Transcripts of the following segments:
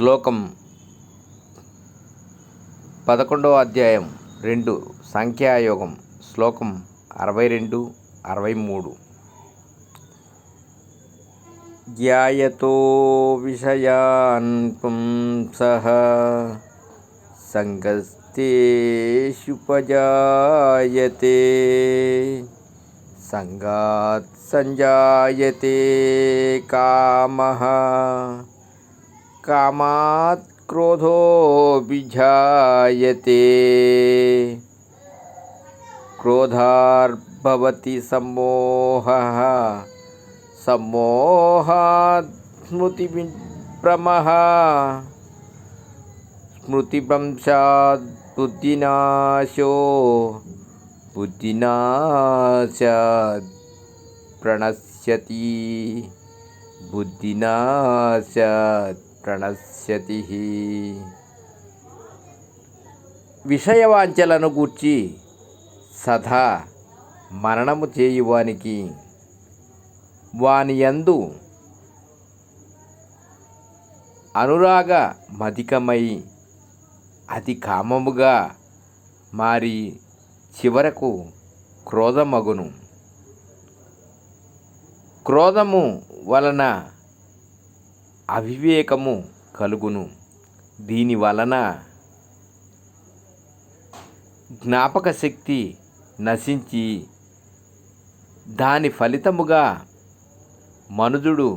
శ్లోకం పదకొండవ అధ్యాయం రెండు సంఖ్యాయోగం శ్లోకం అరవై రెండు అరవై మూడు జ్యాయతో విషయాన్ పుంసః సంగస్తేషుపజాయతే సంగాత్ సంజాయతే కామః कामात् क्रोधोऽभिजायते क्रोधार्भवति सम्मोहः। सम्मोहात् स्मृतिभ्रमः स्मृतिभ्रंशात् बुद्धिनाशो। बुद्धिनाशात् प्रणश्यति। बुद्धिनाशात् ప్రణశ్యతి. విషయవాంఛలను గూర్చి సదా మరణము చేయువానికి వాని యందు అనురాగ మధికమై అతి కామముగా మారి చివరకు క్రోధమగును. క్రోధము వలన అవివేకము కలుగును. దీని వలన జ్ఞాపక శక్తి నశించి దాని ఫలితముగా మనుజుడు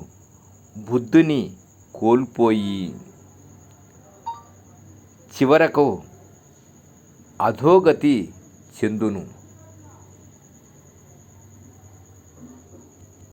బుద్ధుని కోల్పోయి చివరకు అధోగతి చెందును.